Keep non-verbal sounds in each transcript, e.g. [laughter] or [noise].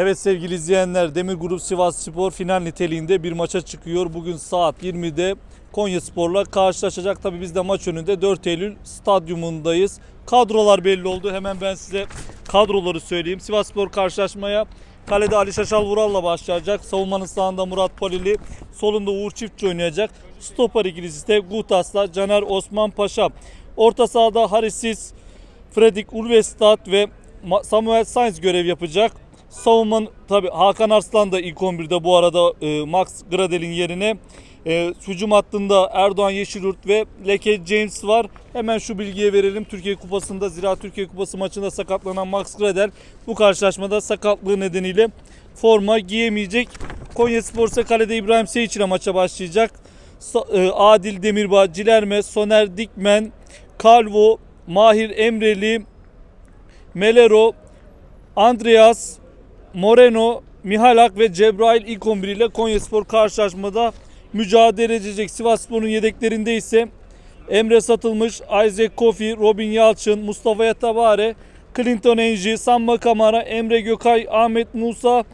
Evet sevgili izleyenler Demir Grup Sivas Spor final niteliğinde bir maça çıkıyor. Bugün saat 20'de Konya Spor'la karşılaşacak. Tabii biz de maç önünde 4 Eylül stadyumundayız. Kadrolar belli oldu. Hemen ben size kadroları söyleyeyim. Sivas Spor karşılaşmaya kalede Ali Şaşal Vural'la başlayacak. Savunmanın sağında Murat Polili, solunda Uğur Çiftçi oynayacak. Stoper ikilisi de Gutas'la Caner Osman Paşa. Orta sahada Harisis, Fredrik Ulvestad ve Samuel Sainz görev yapacak. Savunman tabi Hakan Arslan da ilk 11'de bu arada e, Max Gradel'in yerine. E, hücum hattında Erdoğan Yeşilyurt ve Leke James var. Hemen şu bilgiye verelim. Türkiye Kupası'nda Zira Türkiye Kupası maçında sakatlanan Max Gradel bu karşılaşmada sakatlığı nedeniyle forma giyemeyecek. Konya Spor kalede İbrahim Seyic ile maça başlayacak. E, Adil Demirbağ, Cilerme, Soner Dikmen, Calvo, Mahir Emreli, Melero, Andreas, Moreno, Mihalak ve Cebrail ilk 11 ile Konyaspor karşılaşmada mücadele edecek. Sivasspor'un yedeklerinde ise Emre Satılmış, Isaac Kofi, Robin Yalçın, Mustafa Yatabare, Clinton Enji, Samba Kamara, Emre Gökay, Ahmet Musa,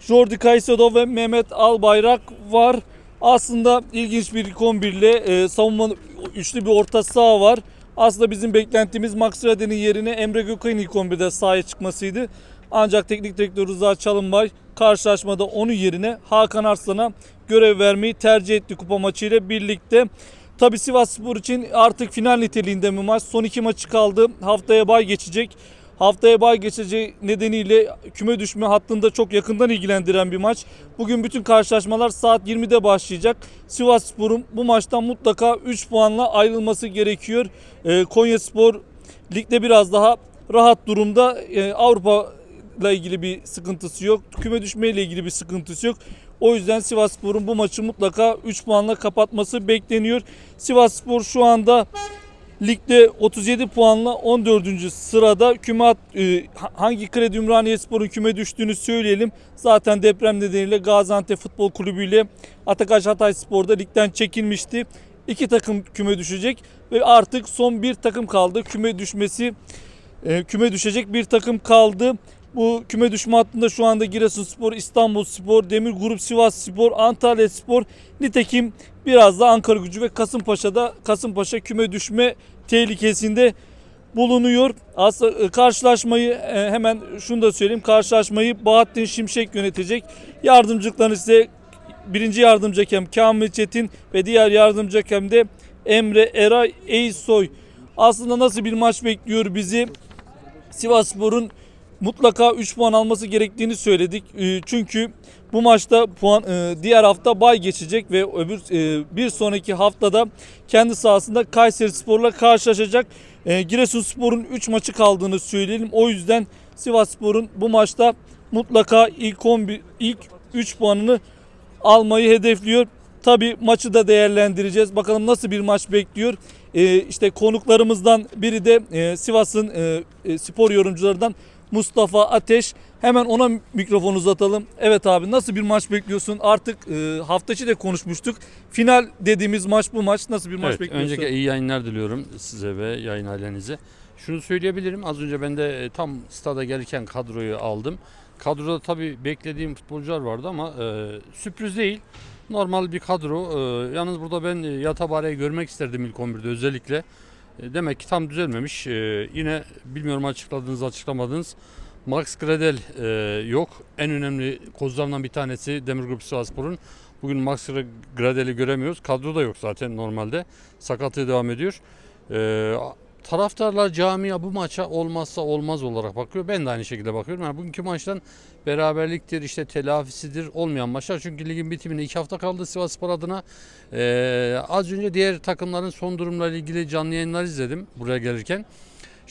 Jordi Caicedo ve Mehmet Albayrak var. Aslında ilginç bir 11 ile e, savunma üçlü bir orta saha var. Aslında bizim beklentimiz Max Rade'nin yerine Emre Gökay'ın ilk 11'de sahaya çıkmasıydı. Ancak teknik direktör Rıza Çalınbay karşılaşmada onun yerine Hakan Arslan'a görev vermeyi tercih etti kupa maçıyla birlikte. Tabi Sivas Spor için artık final niteliğinde mi maç? Son iki maçı kaldı. Haftaya bay geçecek. Haftaya bay geçeceği nedeniyle küme düşme hattında çok yakından ilgilendiren bir maç. Bugün bütün karşılaşmalar saat 20'de başlayacak. Sivas Spor'un bu maçtan mutlaka 3 puanla ayrılması gerekiyor. Ee, Konya Spor ligde biraz daha rahat durumda. Ee, Avrupa ile ilgili bir sıkıntısı yok. Küme düşme ile ilgili bir sıkıntısı yok. O yüzden Sivasspor'un bu maçı mutlaka 3 puanla kapatması bekleniyor. Sivasspor şu anda ligde 37 puanla 14. sırada küme at- e, hangi kredi Ümraniye Spor'un küme düştüğünü söyleyelim. Zaten deprem nedeniyle Gaziantep Futbol Kulübü ile Atakaş Hatay Spor'da ligden çekilmişti. İki takım küme düşecek ve artık son bir takım kaldı. Küme düşmesi e, küme düşecek bir takım kaldı. Bu küme düşme hattında şu anda Giresunspor, İstanbulspor, Demir Grup, Sivasspor, Antalyaspor, nitekim biraz da Ankara Gücü ve Kasımpaşa'da Kasımpaşa küme düşme tehlikesinde bulunuyor. Aslında e, karşılaşmayı e, hemen şunu da söyleyeyim. Karşılaşmayı Bahattin Şimşek yönetecek. Yardımcılıklarını ise birinci yardımcı hakem Kamil Çetin ve diğer yardımcı hakem de Emre Eray Eysoy. Aslında nasıl bir maç bekliyor bizi? Sivasspor'un mutlaka 3 puan alması gerektiğini söyledik. E, Çünkü bu maçta puan e, diğer hafta bay geçecek ve öbür e, bir sonraki haftada kendi sahasında Kayseri Spor'la karşılaşacak. E, Giresunspor'un 3 maçı kaldığını söyleyelim. O yüzden Sivasspor'un bu maçta mutlaka ilk 11 ilk 3 puanını almayı hedefliyor. Tabi maçı da değerlendireceğiz. Bakalım nasıl bir maç bekliyor. Ee, işte konuklarımızdan biri de e, Sivas'ın e, spor yorumcularından Mustafa Ateş. Hemen ona mikrofonu uzatalım. Evet abi nasıl bir maç bekliyorsun? Artık e, hafta içi de konuşmuştuk. Final dediğimiz maç bu maç. Nasıl bir maç Evet, bekliyorsun? öncelikle iyi yayınlar diliyorum size ve yayın ailenize. Şunu söyleyebilirim. Az önce ben de e, tam stada gelirken kadroyu aldım. Kadroda tabii beklediğim futbolcular vardı ama e, sürpriz değil. Normal bir kadro. E, yalnız burada ben e, Yatabare'yi görmek isterdim ilk 11'de özellikle. E, demek ki tam düzelmemiş. E, yine bilmiyorum açıkladınız açıklamadınız. Max Gradel e, yok. En önemli kozlarından bir tanesi Demir Grup Sivasspor'un. Bugün Max Gradel'i göremiyoruz. Kadro da yok zaten normalde. Sakatlığı devam ediyor. Taraftarlar camia bu maça olmazsa olmaz olarak bakıyor. Ben de aynı şekilde bakıyorum. Yani bugünkü maçtan beraberliktir, işte telafisidir olmayan maçlar. Çünkü ligin bitimine iki hafta kaldı Sivasspor adına. Ee, az önce diğer takımların son durumlarıyla ilgili canlı yayınlar izledim buraya gelirken.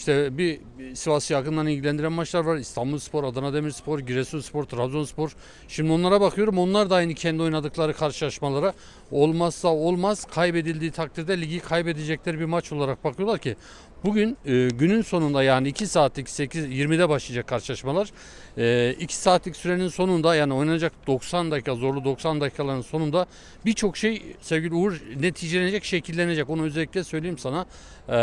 İşte bir Sivas'ı yakından ilgilendiren maçlar var. İstanbulspor, Adana Demirspor, Giresunspor, Trabzonspor. Şimdi onlara bakıyorum. Onlar da aynı kendi oynadıkları karşılaşmalara olmazsa olmaz kaybedildiği takdirde ligi kaybedecekleri bir maç olarak bakıyorlar ki bugün e, günün sonunda yani 2 saatlik 8 20'de başlayacak karşılaşmalar. 2 saatlik sürenin sonunda yani oynanacak 90 dakika zorlu 90 dakikaların sonunda birçok şey sevgili Uğur neticelenecek, şekillenecek. Onu özellikle söyleyeyim sana. E,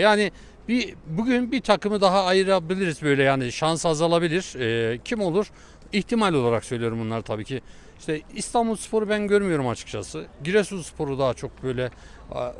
yani Bir bugün bir takımı daha ayırabiliriz böyle yani şans azalabilir. Ee, kim olur? İhtimal olarak söylüyorum bunlar tabii ki. İşte İstanbul Spor'u ben görmüyorum açıkçası. Giresun Spor'u daha çok böyle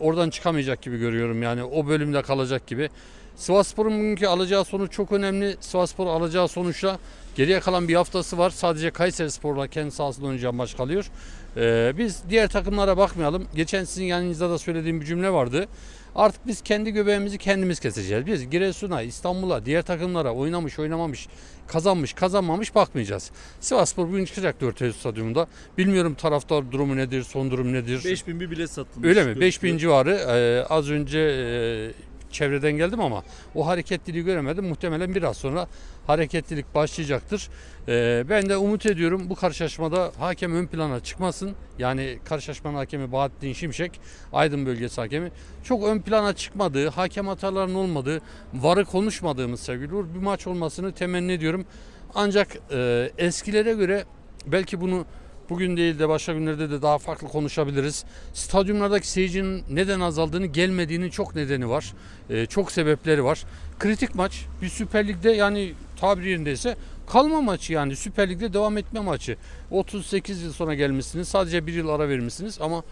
oradan çıkamayacak gibi görüyorum yani o bölümde kalacak gibi. Sivas Spor'un bugünkü alacağı sonuç çok önemli. Sivas Spor alacağı sonuçla geriye kalan bir haftası var. Sadece Kayseri Spor'la kendi sahasında oynayacağı maç kalıyor. Ee, biz diğer takımlara bakmayalım. Geçen sizin yanınızda da söylediğim bir cümle vardı. Artık biz kendi göbeğimizi kendimiz keseceğiz. Biz Giresun'a, İstanbul'a, diğer takımlara oynamış, oynamamış, kazanmış, kazanmamış bakmayacağız. Sivasspor bugün çıkacak 4 Eylül stadyumunda. Bilmiyorum taraftar durumu nedir, son durum nedir. 5000 bir bilet satılmış. Öyle mi? gözüküyor. 5000 civarı. Ee, az önce e, çevreden geldim ama o hareketliliği göremedim. Muhtemelen biraz sonra hareketlilik başlayacaktır. Ee, ben de umut ediyorum bu karşılaşmada hakem ön plana çıkmasın. Yani karşılaşmanın hakemi Bahattin Şimşek, Aydın bölgesi hakemi. Çok ön plana çıkmadığı, hakem hatalarının olmadığı, varı konuşmadığımız sevgili Uğur, bir maç olmasını temenni ediyorum. Ancak e, eskilere göre belki bunu bugün değil de başka günlerde de daha farklı konuşabiliriz. Stadyumlardaki seyircinin neden azaldığını, gelmediğinin çok nedeni var. Ee, çok sebepleri var. Kritik maç. Bir Süper Lig'de yani tabiri yerindeyse kalma maçı yani Süper Lig'de devam etme maçı. 38 yıl sonra gelmişsiniz. Sadece bir yıl ara vermişsiniz ama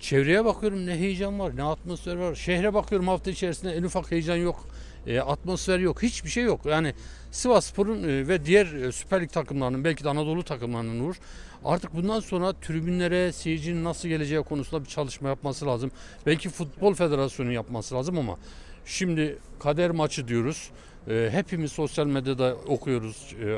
çevreye bakıyorum ne heyecan var, ne atmosfer var. Şehre bakıyorum hafta içerisinde en ufak heyecan yok. E, atmosfer yok. Hiçbir şey yok. Yani Sivas Spor'un e, ve diğer e, Süper Lig takımlarının belki de Anadolu takımlarının Uğur artık bundan sonra tribünlere seyircinin nasıl geleceği konusunda bir çalışma yapması lazım. Belki Futbol Federasyonu yapması lazım ama şimdi kader maçı diyoruz. E, hepimiz sosyal medyada okuyoruz e,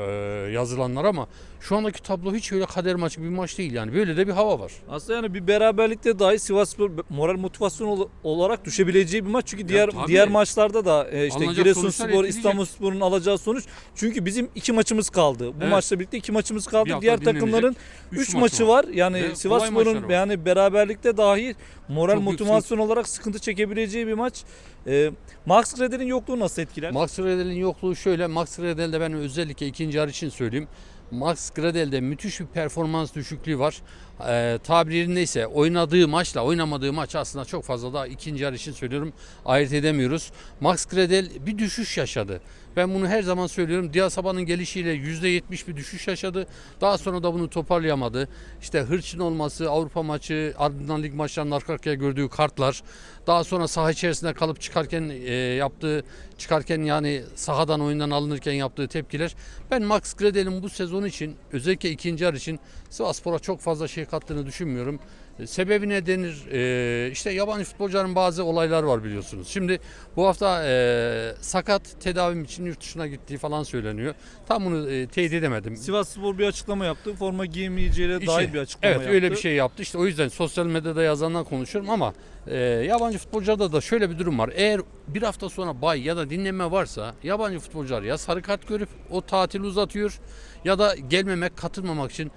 yazılanlar ama şu andaki tablo hiç öyle kader maçı bir maç değil yani. Böyle de bir hava var. Aslında yani bir beraberlikte dahi Sivasspor moral motivasyon ol- olarak düşebileceği bir maç. Çünkü diğer tabii. diğer maçlarda da e, işte Alınacak Giresunspor, sonuçlar etkileyecek. İstanbulspor'un alacağı sonuç. Çünkü bizim iki maçımız kaldı. Bu Evet. maçla birlikte iki maçımız Bir kaldı. hafta Diğer dinlenecek. takımların Üç 3 maç maçı var. Yani Ve kolay Sivasspor'un maçlar var. yani beraberlikte dahi moral Çok motivasyon olarak sıkıntı çekebileceği bir maç. E, Max Kreder'in yokluğu nasıl etkiler? Max Gradel'in yokluğu şöyle. Max Gradel'de ben özellikle ikinci yarı için söyleyeyim. Max Gradel'de müthiş bir performans düşüklüğü var. Ee, tabiri yerindeyse oynadığı maçla oynamadığı maç aslında çok fazla da ikinci yarı için söylüyorum ayırt edemiyoruz. Max Gradel bir düşüş yaşadı. Ben bunu her zaman söylüyorum. Diasaba'nın gelişiyle %70 bir düşüş yaşadı. Daha sonra da bunu toparlayamadı. İşte hırçın olması, Avrupa maçı, ardından lig maçlarının arka arkaya gördüğü kartlar. Daha sonra saha içerisinde kalıp çıkarken e, yaptığı, çıkarken yani sahadan oyundan alınırken yaptığı tepkiler. Ben Max Gradel'in bu sezon için özellikle ikinci yarı için Sivasspor'a çok fazla şey kattığını düşünmüyorum. E, Sebebi ne denir? E, işte yabancı futbolcuların bazı olaylar var biliyorsunuz. Şimdi bu hafta e, sakat tedavim için yurt dışına gittiği falan söyleniyor. Tam bunu e, teyit edemedim. Sivasspor bir açıklama yaptı. Forma giyemeyeceğine İşte, dair bir açıklama evet yaptı. öyle bir şey yaptı. İşte o yüzden sosyal medyada yazandan konuşuyorum ama e, yabancı futbolcularda da şöyle bir durum var. Eğer bir hafta sonra bay ya da dinleme varsa yabancı futbolcular ya sarı kart görüp o tatili uzatıyor ya da gelmemek, katılmamak için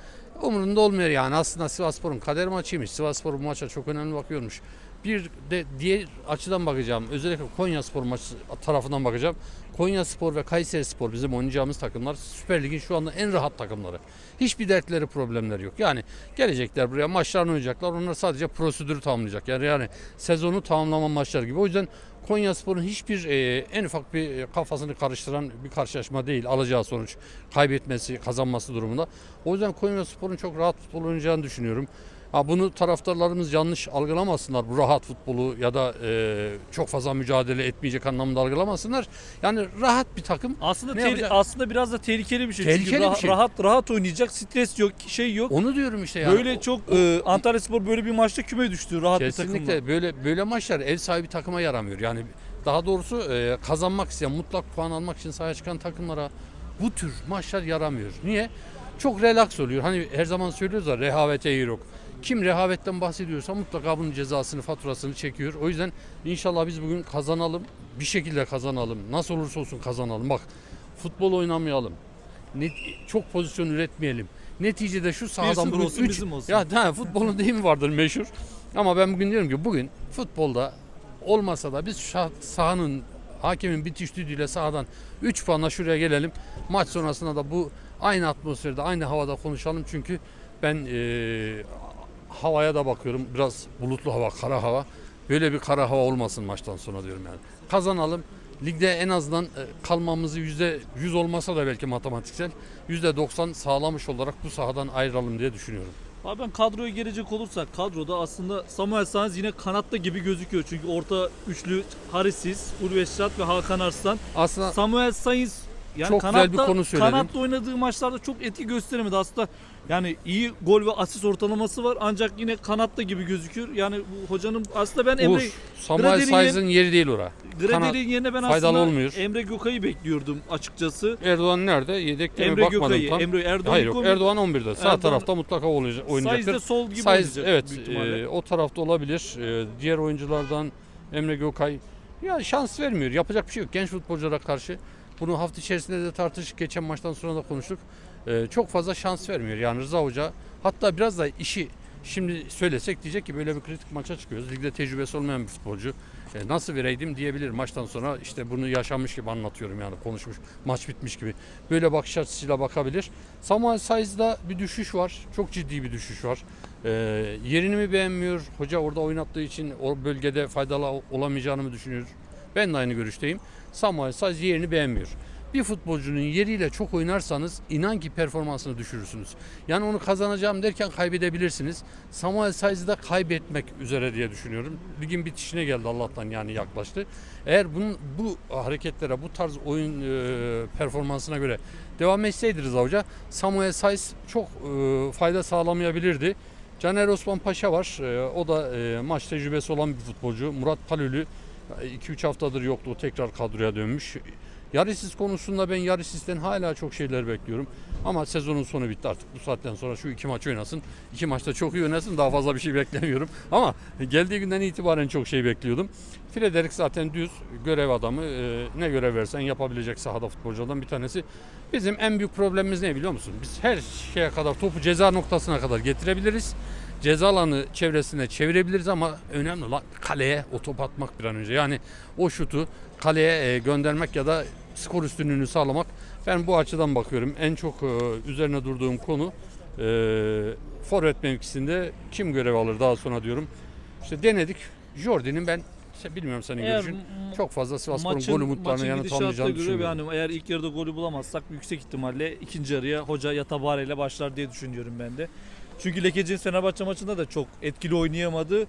umurunda olmuyor yani. Aslında Sivasspor'un kader maçıymış. Sivasspor bu maça çok önemli bakıyormuş. Bir de diğer açıdan bakacağım. Özellikle Konya Spor maçı tarafından bakacağım. Konya Spor ve Kayseri Spor bizim oynayacağımız takımlar Süper Lig'in şu anda en rahat takımları. Hiçbir dertleri, problemleri yok. Yani gelecekler buraya maçlarını oynayacaklar. Onlar sadece prosedürü tamamlayacak. Yani yani sezonu tamamlama maçlar gibi. O yüzden Konya Spor'un hiçbir e, en ufak bir e, kafasını karıştıran bir karşılaşma değil. Alacağı sonuç kaybetmesi, kazanması durumunda. O yüzden Konya Spor'un çok rahat futbol oynayacağını düşünüyorum. Ha bunu taraftarlarımız yanlış algılamasınlar. Bu rahat futbolu ya da e, çok fazla mücadele etmeyecek anlamda algılamasınlar. Yani rahat bir takım. Aslında Ne yapacak? aslında biraz da tehlikeli bir şey. Tehlikeli Çünkü bir şey. rahat rahat oynayacak, stres yok, şey yok. Onu diyorum işte yani. böyle çok e, Antalya Spor böyle bir maçta küme düştü rahat bir takımla. Kesinlikle böyle böyle maçlar ev sahibi takıma yaramıyor. Yani daha doğrusu e, kazanmak isteyen, mutlak puan almak için sahaya çıkan takımlara bu tür maçlar yaramıyor. Niye? Çok relax oluyor. Hani her zaman söylüyoruz ya rehavete yok. Kim rehavetten bahsediyorsa mutlaka bunun cezasını, faturasını çekiyor. O yüzden inşallah biz bugün kazanalım. Bir şekilde kazanalım. Nasıl olursa olsun kazanalım. Bak futbol oynamayalım. Net, çok pozisyon üretmeyelim. Neticede şu sahadan 1-0 bugün olsun, 3 bizim olsun. ya ha, futbolun deyimi vardır meşhur. Ama ben bugün diyorum ki bugün futbolda olmasa da biz şah- sahanın hakemin bitiş düdüğüyle sahadan 3 puanla şuraya gelelim. Maç sonrasında da bu aynı atmosferde, aynı havada konuşalım. Çünkü ben eee, havaya da bakıyorum. Biraz bulutlu hava, kara hava. Böyle bir kara hava olmasın maçtan sonra diyorum yani. Kazanalım. ligde en azından e, kalmamızı yüzde yüz olmasa da belki matematiksel yüzde 90 sağlamış olarak bu sahadan ayrılalım diye düşünüyorum. Abi ben kadroya gelecek olursak kadroda aslında Samuel Sainz yine kanatta gibi gözüküyor. Çünkü orta üçlü Harisis, Urveşat ve Hakan Arslan. Aslında Samuel Sainz yani Çok güzel kanatta, bir konu söyledin. Kanatta oynadığı maçlarda çok etki gösteremedi. Aslında yani iyi gol ve asist ortalaması var ancak yine kanatta gibi gözüküyor. Yani bu hocanın aslında ben Emre Uğur, Samuel Saiz'in yeri değil ora. Gradel'in yerine ben faydalı aslında olmuyor. Emre Gökay'ı bekliyordum açıkçası. Erdoğan nerede? Yedekte mi Emre bakmadım Gökay'ı, tam. Emre Erdoğan Hayır yok Erdoğan 11'de. Sağ Erdoğan- tarafta mutlaka oynayacaktır. de sol gibi Saiz oynayacak evet e, o tarafta olabilir. E, diğer oyunculardan Emre Gökay ya şans vermiyor. Yapacak bir şey yok genç futbolculara karşı. Bunu hafta içerisinde de tartıştık. Geçen maçtan sonra da konuştuk. E, çok fazla şans vermiyor. Yani Rıza Hoca hatta biraz da işi şimdi söylesek diyecek ki böyle bir kritik maça çıkıyoruz. Ligde tecrübesi olmayan bir futbolcu. E, nasıl vereydim diyebilir maçtan sonra işte bunu yaşanmış gibi anlatıyorum yani konuşmuş maç bitmiş gibi böyle bakış açısıyla bakabilir. Samuel Saiz'da bir düşüş var çok ciddi bir düşüş var. E, yerini mi beğenmiyor hoca orada oynattığı için o bölgede faydalı olamayacağını mı düşünüyor? Ben de aynı görüşteyim. Samuel Saiz yerini beğenmiyor. Bir futbolcunun yeriyle çok oynarsanız inan ki performansını düşürürsünüz. Yani onu kazanacağım derken kaybedebilirsiniz. Samuel Saiz'i de kaybetmek üzere diye düşünüyorum. Ligin bitişine geldi Allah'tan yani yaklaştı. Eğer bunun bu hareketlere, bu tarz oyun e, performansına göre devam etseydi Rıza Hoca, Samuel Saiz çok e, fayda sağlamayabilirdi. Caner Osman Paşa var. E, o da e, maç tecrübesi olan bir futbolcu. Murat Palülü 2-3 haftadır yoktu. O tekrar kadroya dönmüş. Yarisiz konusunda ben Yarisiz'den hala çok şeyler bekliyorum. Ama sezonun sonu bitti artık. Bu saatten sonra şu iki maç oynasın. İki maçta çok iyi oynasın. Daha fazla bir şey [laughs] beklemiyorum. Ama geldiği günden itibaren çok şey bekliyordum. Frederik zaten düz görev adamı. Ee, ne görev versen yapabilecek sahada futbolculardan bir tanesi. Bizim en büyük problemimiz ne biliyor musun? Biz her şeye kadar topu ceza noktasına kadar getirebiliriz. Ceza alanı çevresine çevirebiliriz ama önemli olan kaleye o top atmak bir an önce. Yani o şutu kaleye e, göndermek ya da skor üstünlüğünü sağlamak. Ben bu açıdan bakıyorum. En çok e, üzerine durduğum konu e, forvet mevkisinde kim görev alır daha sonra diyorum. İşte denedik. Jordi'nin ben işte bilmiyorum senin Eğer görüşün. Çok fazla Sivasspor'un gol umutlarını yanıtlamayacağını düşünüyorum. yani eğer ilk yarıda golü bulamazsak yüksek ihtimalle ikinci yarıya hoca Yatabare ile başlar diye düşünüyorum ben de. Çünkü Lekeci'nin Fenerbahçe maçında da çok etkili oynayamadı.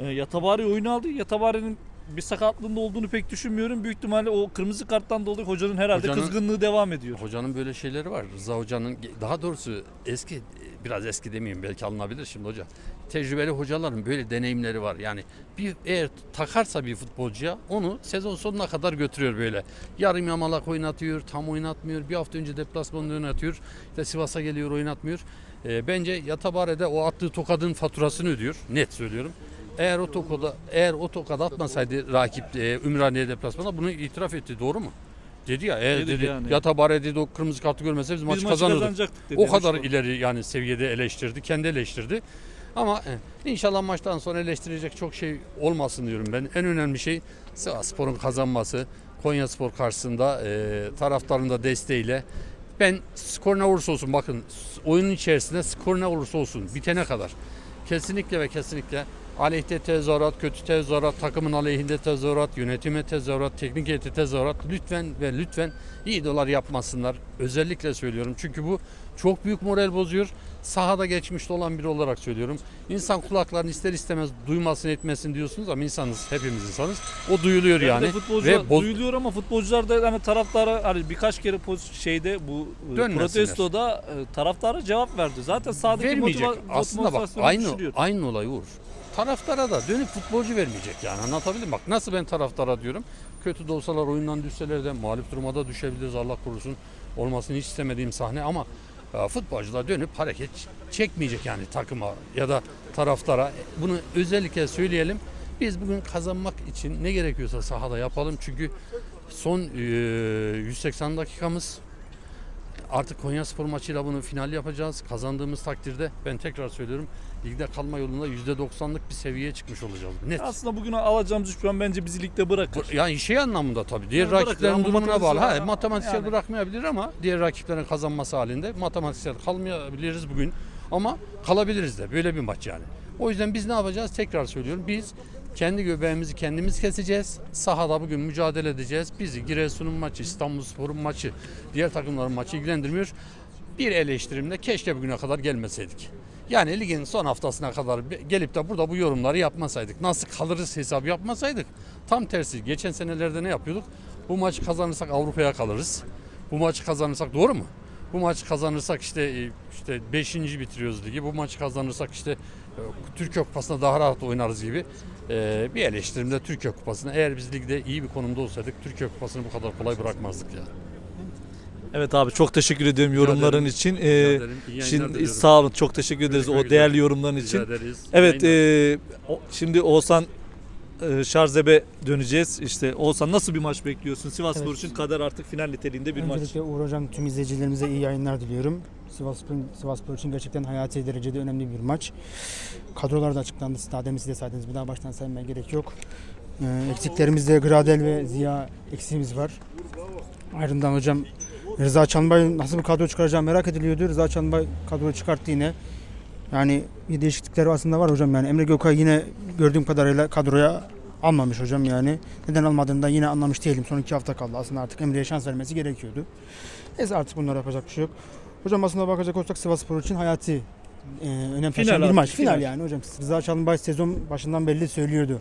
E, Yatabare oyunu aldı. Yatabare'nin bir sakatlığında olduğunu pek düşünmüyorum. Büyük ihtimalle o kırmızı karttan dolayı hocanın herhalde Hocanın- kızgınlığı devam ediyor. Hocanın böyle şeyleri var. Rıza Hoca'nın daha doğrusu eski biraz eski demeyeyim belki alınabilir şimdi hoca. Tecrübeli hocaların böyle deneyimleri var. Yani bir eğer takarsa bir futbolcuya onu sezon sonuna kadar götürüyor böyle. Yarım yamalak oynatıyor, tam oynatmıyor. Bir hafta önce deplasmanda oynatıyor. İşte Sivas'a geliyor oynatmıyor. Ee, bence Yatabare'de o attığı tokadın faturasını ödüyor. Net söylüyorum. Eğer o tokoda eğer o tokadı atmasaydı rakip e, Ümraniye deplasmanda bunu itiraf etti. Doğru mu? Dedi ya eğer Dedi dedi yani. Yatabare dedi o kırmızı kartı görmese biz, maçı maçı kazanırdık. kazanacaktık dedi. O kadar Demiş ileri yani seviyede eleştirdi. Kendi eleştirdi. Ama e, inşallah maçtan sonra eleştirecek çok şey olmasın diyorum ben. En önemli şey Sivasspor'un kazanması. Konya Spor karşısında e, taraftarın da desteğiyle ben skor ne olursa olsun bakın oyunun içerisinde skor ne olursa olsun bitene kadar kesinlikle ve kesinlikle aleyhte tezahürat, kötü tezahürat, takımın aleyhinde tezahürat, yönetime tezahürat, teknik heyete tezahürat lütfen ve lütfen iyi dolar yapmasınlar. Özellikle söylüyorum çünkü bu çok büyük moral bozuyor. Sahada geçmişte olan biri olarak söylüyorum. İnsan kulaklarını ister istemez duymasın etmesin diyorsunuz ama insanız, hepimiz insanız. O duyuluyor yani. futbolcu Ve boz- duyuluyor ama futbolcular da hani taraftara hani birkaç kere poz, şeyde bu e, protestoda e, taraftara cevap verdi. Zaten sahadaki vermeyecek. motiva- Aslında bak aynı düşürüyor. aynı olay Uğur. Taraftara da dönüp futbolcu vermeyecek yani anlatabildim? Bak nasıl ben taraftara diyorum. Kötü de olsalar oyundan düşseler de mağlup duruma düşebiliriz Allah korusun. Olmasını hiç istemediğim sahne ama e, futbolcular dönüp hareket çekmeyecek yani takıma ya da taraftara. Bunu özellikle söyleyelim. Biz bugün kazanmak için ne gerekiyorsa sahada yapalım. Çünkü son e, 180 dakikamız Artık Konya Spor maçıyla bunu final yapacağız. Kazandığımız takdirde ben tekrar söylüyorum ligde kalma yolunda %90'lık bir seviyeye çıkmış olacağız. Net. Aslında bugün alacağımız 3 puan bence bizi ligde bırakır. Bu- Yani şey anlamında tabii. Diğer Yani rakiplerin durumuna bağlı. Ha, matematiksel yani. bırakmayabilir ama diğer rakiplerin kazanması halinde matematiksel kalmayabiliriz bugün. Ama kalabiliriz de. Böyle bir maç yani. O yüzden biz ne yapacağız? Tekrar söylüyorum. Biz Kendi göbeğimizi kendimiz keseceğiz. Sahada bugün mücadele edeceğiz. Bizi Giresun'un maçı, İstanbulspor'un maçı, diğer takımların maçı ilgilendirmiyor. Bir eleştirimle keşke bugüne kadar gelmeseydik. Yani ligin son haftasına kadar gelip de burada bu yorumları yapmasaydık. Nasıl kalırız hesabı yapmasaydık. Tam tersi. Geçen senelerde ne yapıyorduk? Bu maçı kazanırsak Avrupa'ya kalırız. Bu maçı kazanırsak doğru mu? Bu maçı kazanırsak işte e, işte 5. bitiriyoruz ligi. Bu maçı kazanırsak işte Türkiye Kupası'nda daha rahat oynarız gibi e, bir eleştirimde Türkiye Kupası'na eğer biz ligde iyi bir konumda olsaydık Türkiye Kupası'nı bu kadar kolay bırakmazdık ya. Evet abi çok teşekkür ediyorum yorumların için. Ee, şimdi sağ olun çok teşekkür ederiz Görüşmek o değerli yorumların Rica için. ederiz. Evet e, o- şimdi Oğuzhan Şarzebe döneceğiz. İşte Oğuzhan nasıl bir maç bekliyorsun? Sivasspor Evet. için kader artık final niteliğinde bir maç. Öncelikle Uğur Hocam tüm izleyicilerimize iyi yayınlar diliyorum. Sivasspor, Sivasspor için gerçekten hayati derecede önemli bir maç. Kadrolar da açıklandı. Stademi siz de saydınız. Bir daha baştan saymaya gerek yok. Ee, eksiklerimizde Gradel ve Ziya eksiğimiz var. Ayrımdan hocam Rıza Çanbay nasıl bir kadro çıkaracağı merak ediliyordu. Rıza Çanbay kadroyu çıkarttı yine. Yani bir değişiklikler aslında var hocam yani. Emre Gökay yine gördüğüm kadarıyla kadroya almamış hocam yani. Neden almadığını da yine anlamış değilim. Son iki hafta kaldı. Aslında artık Emre'ye şans vermesi gerekiyordu. Neyse artık bunlara yapacak bir şey yok. Hocam aslında bakacak olursak Sivasspor için hayati e, önem taşıyan bir maç. Final, final. yani hocam. Rıza Çalınbay sezon başından belli söylüyordu.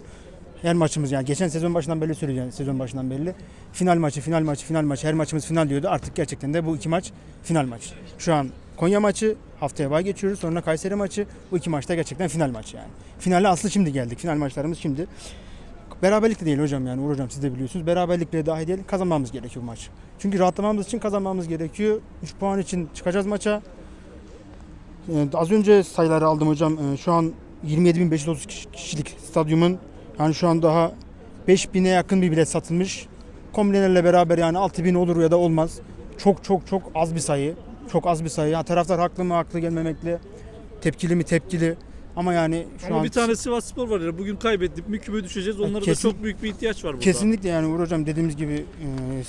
Her maçımız yani geçen sezon başından belli söylüyor yani sezon başından belli. Final maçı, final maçı, final maçı, her maçımız final diyordu. Artık gerçekten de bu iki maç final maç. Şu an Konya maçı, haftaya bay geçiyoruz. Sonra Kayseri maçı. Bu iki maçta gerçekten final maç yani. Finale aslı şimdi geldik. Final maçlarımız şimdi. Beraberlik de değil hocam yani Uğur hocam siz de biliyorsunuz. Beraberlik bile dahi değil kazanmamız gerekiyor bu maç. Çünkü rahatlamamız için kazanmamız gerekiyor. 3 puan için çıkacağız maça. Ee, az önce sayıları aldım hocam. Ee, şu an 27.530 kişi- kişilik stadyumun yani şu an daha 5000'e yakın bir bilet satılmış. Kombinelerle beraber yani 6000 olur ya da olmaz. Çok çok çok az bir sayı. Çok az bir sayı. Ha, taraftar haklı mı haklı gelmemekle. Tepkili mi tepkili. Ama yani şu Ama an bir tane Sivasspor var ya bugün kaybettik mü küme düşeceğiz. Onlara kesin- da çok büyük bir ihtiyaç var burada. Kesinlikle yani Uğur Hocam dediğimiz gibi e,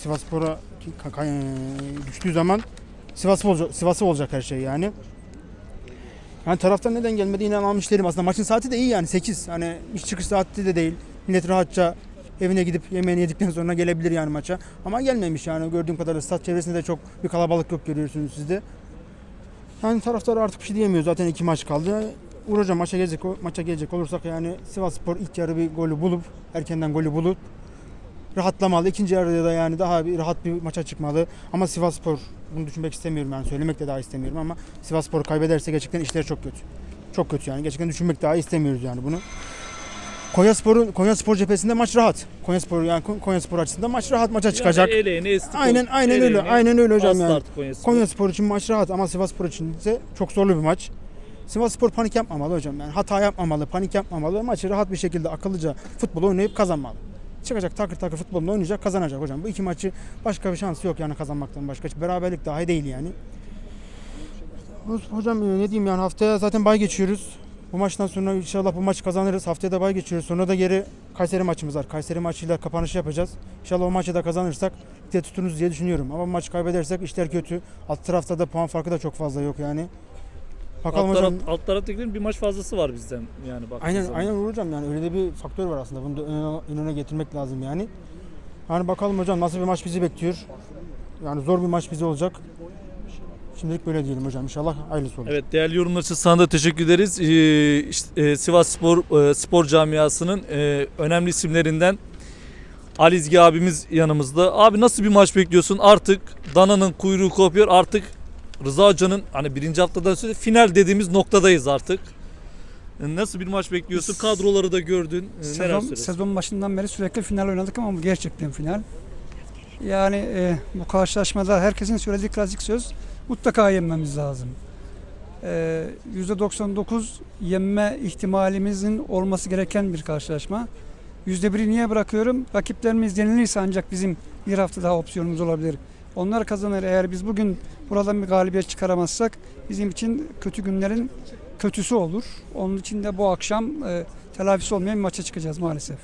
ka- ka- e, düştüğü zaman Sivas olacak, Sivas'ı olacak her şey yani. Yani taraftan neden gelmedi yine anlamış değilim aslında. Maçın saati de iyi yani 8. Hani iş çıkış saati de değil. Millet rahatça evine gidip yemeğini yedikten sonra gelebilir yani maça. Ama gelmemiş yani gördüğüm kadarıyla stat çevresinde de çok bir kalabalık yok görüyorsunuz siz de. Yani taraftar artık bir şey diyemiyor zaten iki maç kaldı. Uğur Hocam maça gelecek, maça gelecek olursak yani Sivasspor ilk yarı bir golü bulup erkenden golü bulup rahatlamalı. İkinci yarıda da yani daha bir rahat bir maça çıkmalı. Ama Sivasspor bunu düşünmek istemiyorum yani söylemek de daha istemiyorum ama Sivasspor kaybederse gerçekten işleri çok kötü. Çok kötü yani. Gerçekten düşünmek daha istemiyoruz yani bunu. Konyaspor'un Konyaspor cephesinde maç rahat. Konyaspor yani Kon- Konyaspor açısından maç rahat maça çıkacak. Yani eleğini estik Aynen aynen öyle. Eleğini Aynen öyle hocam yani. Konyaspor. Konyaspor için maç rahat ama Sivasspor için ise çok zorlu bir maç. Sivasspor panik yapmamalı hocam. Yani hata yapmamalı, panik yapmamalı. Maçı rahat bir şekilde akıllıca futbol oynayıp kazanmalı. Çıkacak takır takır futbolunu oynayacak, kazanacak hocam. Bu iki maçı başka bir şansı yok yani kazanmaktan başka. Beraberlik dahi değil yani. Hocam ne diyeyim yani haftaya zaten bay geçiyoruz. Bu maçtan sonra inşallah bu maçı kazanırız. Haftaya da bay geçiyoruz. Sonra da geri Kayseri maçımız var. Kayseri maçıyla kapanışı yapacağız. İnşallah o maçı da kazanırsak ligde tutunuruz diye düşünüyorum. Ama bu maçı kaybedersek işler kötü. Alt tarafta da puan farkı da çok fazla yok yani. Bakalım Alt, hocam. taraf, alt taraftakilerin bir maç fazlası var bizden yani bak. Aynen aynen Uğur hocam yani öyle de bir faktör var aslında. Bunu da öne, önüne getirmek lazım yani. Yani bakalım hocam nasıl bir maç bizi bekliyor. Yani zor bir maç bize olacak. Şimdilik böyle diyelim hocam. İnşallah hayırlısı olur. Evet değerli yorumlar için sana da teşekkür ederiz. Ee, işte, e, Sivas Spor e, spor camiasının e, önemli isimlerinden Ali İzgi abimiz yanımızda. Abi nasıl bir maç bekliyorsun? Artık dananın kuyruğu kopuyor. Artık Rıza Hoca'nın hani birinci haftadan sonra final dediğimiz noktadayız artık. E, Nasıl bir maç bekliyorsun? Kadroları da gördün. Neler Sezon, sezon başından beri sürekli final oynadık ama bu gerçekten final. Yani e, bu karşılaşmada herkesin söylediği klasik söz mutlaka yenmemiz lazım. E, %99 yenme ihtimalimizin olması gereken bir karşılaşma. %1'i niye bırakıyorum? Rakiplerimiz yenilirse ancak bizim bir hafta daha opsiyonumuz olabilir. Onlar kazanır. Eğer biz bugün buradan bir galibiyet çıkaramazsak bizim için kötü günlerin kötüsü olur. Onun için de bu akşam e, telafisi olmayan bir maça çıkacağız maalesef.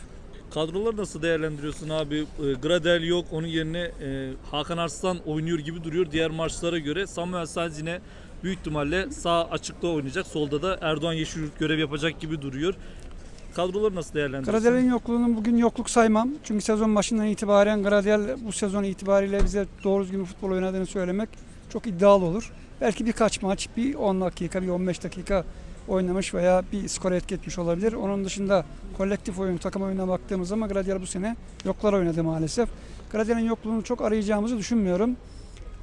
Kadroları nasıl değerlendiriyorsun abi? E, Gradel yok. Onun yerine e, Hakan Arslan oynuyor gibi duruyor. Diğer maçlara göre Samuel Sainz yine büyük ihtimalle sağ açıkta oynayacak. Solda da Erdoğan Yeşilyurt görev yapacak gibi duruyor. Kadroları nasıl değerlendiriyorsun? Gradel'in yokluğunu bugün yokluk saymam. Çünkü sezon başından itibaren Gradel bu sezon itibariyle bize doğru düzgün futbol oynadığını söylemek çok iddialı olur. Belki birkaç maç, bir 10 dakika, bir 15 dakika oynamış veya bir skor etki etmiş olabilir. Onun dışında kolektif oyun, takım oyununa baktığımız zaman Gradel bu sene yoklar oynadı maalesef. Gradel'in yokluğunu çok arayacağımızı düşünmüyorum.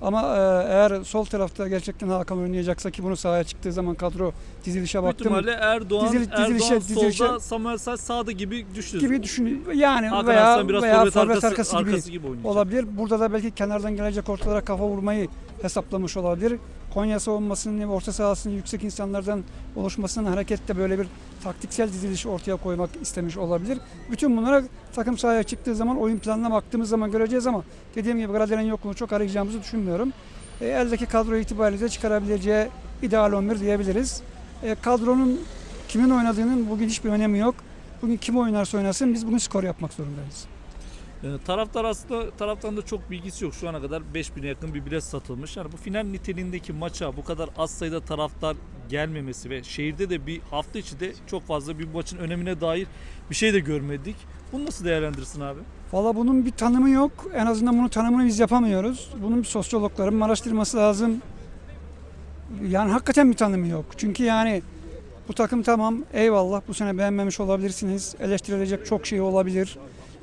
Ama e, eğer sol tarafta gerçekten Hakan oynayacaksa ki bunu sahaya çıktığı zaman kadro dizilişe Büyük baktım ihtimalle Erdoğan, dizilişe- Erdoğan dizilişe- solda, Samuel Say sağda gibi düştü. gibi düşün yani Hakan veya Arslan biraz veya forvet arkası, arkası, gibi arkası gibi olabilir. Burada da belki kenardan gelecek ortalara kafa vurmayı hesaplamış olabilir. Konya savunmasının ve orta sahasının yüksek insanlardan oluşmasının harekette böyle bir taktiksel dizilişi ortaya koymak istemiş olabilir. Bütün bunlara takım sahaya çıktığı zaman oyun planına baktığımız zaman göreceğiz ama dediğim gibi Gradel'in yokluğunu çok arayacağımızı düşünmüyorum. E, eldeki kadro itibariyle de çıkarabileceği ideal 11 diyebiliriz. E, kadronun kimin oynadığının bugün hiçbir önemi yok. Bugün kim oynarsa oynasın biz bugün skor yapmak zorundayız. Ee, taraftar aslında taraftan da çok bilgisi yok. Şu ana kadar 5000'e yakın bir bilet satılmış. Yani bu final niteliğindeki maça bu kadar az sayıda taraftar gelmemesi ve şehirde de bir hafta içi de çok fazla bir maçın önemine dair bir şey de görmedik. Bunu nasıl değerlendirirsin abi? Valla bunun bir tanımı yok. En azından bunun tanımını biz yapamıyoruz. Bunun bir sosyologların araştırması lazım. Yani hakikaten bir tanımı yok. Çünkü yani bu takım tamam eyvallah bu sene beğenmemiş olabilirsiniz. Eleştirilecek çok şey olabilir.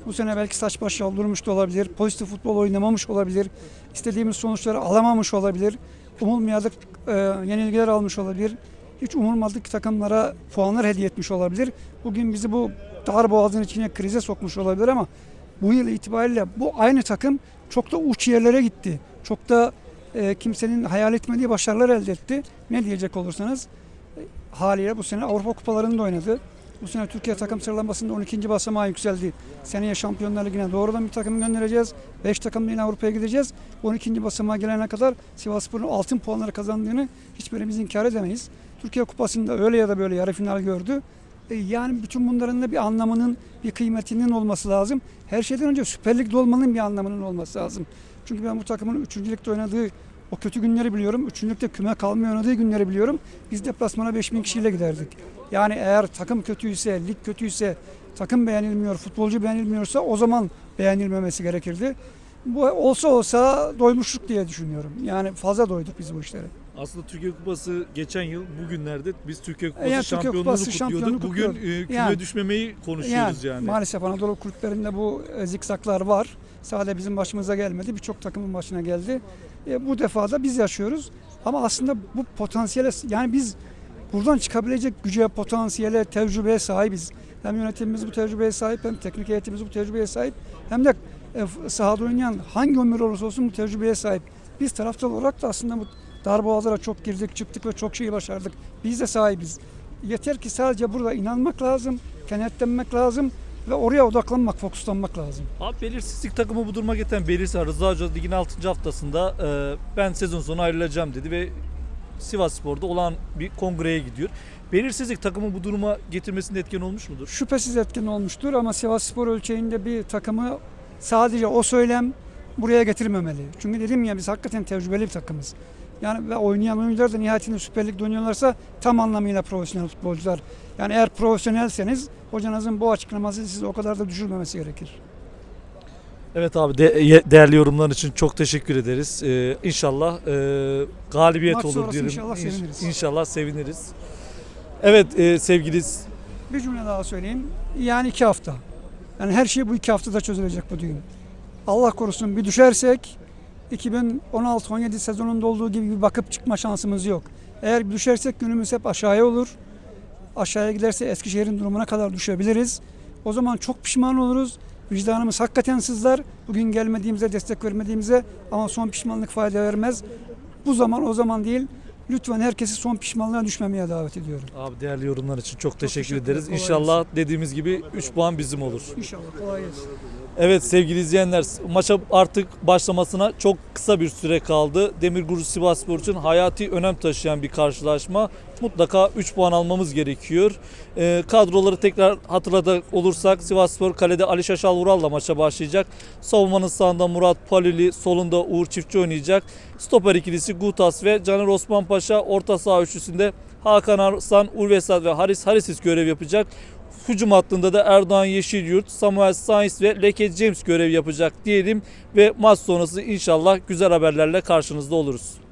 Bu sene belki saç baş yoldurmuş da olabilir. Pozitif futbol oynamamış olabilir. İstediğimiz sonuçları alamamış olabilir. Umulmayadık e, yenilgiler almış olabilir. Hiç umulmadık takımlara puanlar hediye etmiş olabilir. Bugün bizi bu dar boğazın içine krize sokmuş olabilir ama bu yıl itibariyle bu aynı takım çok da uç yerlere gitti. Çok da e, kimsenin hayal etmediği başarılar elde etti. Ne diyecek olursanız e, haliyle bu sene Avrupa Kupalarında oynadı. Bu sene Türkiye takım sıralamasında 12. basamağa yükseldi. Seneye Şampiyonlar Ligi'ne doğrudan bir takım göndereceğiz. 5 takımla yine Avrupa'ya gideceğiz. 12. basamağa gelene kadar Sivasspor'un altın puanları kazandığını hiçbirimiz inkar edemeyiz. Türkiye Kupası'nda öyle ya da böyle yarı final gördü. E, yani bütün bunların da bir anlamının, bir kıymetinin olması lazım. Her şeyden önce Süper Lig'de olmanın bir anlamının olması lazım. Çünkü ben bu takımın 3. ligde oynadığı o kötü günleri biliyorum. 3. ligde küme kalmaya oynadığı günleri biliyorum. Biz deplasmana 5000 kişiyle giderdik. Yani eğer takım kötüyse, lig kötüyse, takım beğenilmiyor, futbolcu beğenilmiyorsa o zaman beğenilmemesi gerekirdi. Bu olsa olsa doymuşluk diye düşünüyorum. Yani fazla doyduk biz bu işlere. Aslında Türkiye Kupası geçen yıl bugünlerde biz Türkiye Kupası Yani Türkiye şampiyonluğunu Kupası kutluyorduk. Bugün kutluyorduk. e, küme Yani- düşmemeyi konuşuyoruz yani. Maalesef Anadolu kulüplerinde bu e, zikzaklar var. Sadece bizim başımıza gelmedi. Birçok takımın başına geldi. E, bu defa da biz yaşıyoruz. Ama aslında bu potansiyele yani biz buradan çıkabilecek güce, potansiyele, tecrübeye sahibiz. Hem yönetimimiz bu tecrübeye sahip hem teknik heyetimiz bu tecrübeye sahip hem de e, sahada oynayan hangi ömür olursa olsun bu tecrübeye sahip. Biz taraftar olarak da aslında bu darboğazlara çok girdik çıktık ve çok şeyi başardık. Biz de sahibiz. Yeter ki sadece burada inanmak lazım, kenetlenmek lazım ve oraya odaklanmak, fokuslanmak lazım. Abi belirsizlik takımı bu duruma getiren Belirsiz Rıza Hoca ligin 6. haftasında e, ben sezon sonu ayrılacağım dedi ve Sivas Spor'da olan bir kongreye gidiyor. Belirsizlik takımı bu duruma getirmesinde etken olmuş mudur? Şüphesiz etkin olmuştur ama Sivas Spor ölçeğinde bir takımı sadece o söylem buraya getirmemeli. Çünkü dedim ya biz hakikaten tecrübeli bir takımız. Yani ve oynayan oyuncular da nihayetinde Süper Lig'de oynuyorlarsa tam anlamıyla profesyonel futbolcular. Yani eğer profesyonelseniz hocanızın bu açıklaması sizi o kadar da düşürmemesi gerekir. Evet abi de- değerli yorumların için çok teşekkür ederiz. Ee, inşallah e, galibiyet Maç olur diyelim. inşallah İnş- seviniriz. İnşallah seviniriz. Evet e, sevgili Bir cümle daha söyleyeyim. Yani iki hafta. Yani her şey bu iki haftada çözülecek bu düğün. Allah korusun bir düşersek 2016-17 sezonunda olduğu gibi bir bakıp çıkma şansımız yok. Eğer düşersek günümüz hep aşağıya olur. Aşağıya giderse Eskişehir'in durumuna kadar düşebiliriz. O zaman çok pişman oluruz. Vicdanımız hakikaten sızlar. Bugün gelmediğimize, destek vermediğimize ama son pişmanlık fayda vermez. Bu zaman o zaman değil. Lütfen herkesi son pişmanlığa düşmemeye davet ediyorum. abi değerli yorumlar için çok teşekkür teşekkür ederiz. İnşallah dediğimiz gibi 3 puan bizim olur. İnşallah kolay gelsin. Evet sevgili izleyenler maça artık başlamasına çok kısa bir süre kaldı. Demirguru Sivasspor için hayati önem taşıyan bir karşılaşma. Mutlaka 3 puan almamız gerekiyor. Ee, kadroları tekrar hatırladık olursak Sivasspor kalede Ali Şaşal Vural'la maça başlayacak. Savunmanın sağında Murat Palili, solunda Uğur Çiftçi oynayacak. Stoper ikilisi Gutas ve Caner Osman Paşa orta saha üçlüsünde Hakan Arslan, Uğur Vesat ve Haris Harisis görev yapacak. Hücum hattında da Erdoğan Yeşilyurt, Samuel Sainz ve Leke James görev yapacak diyelim ve maç sonrası inşallah güzel haberlerle karşınızda oluruz.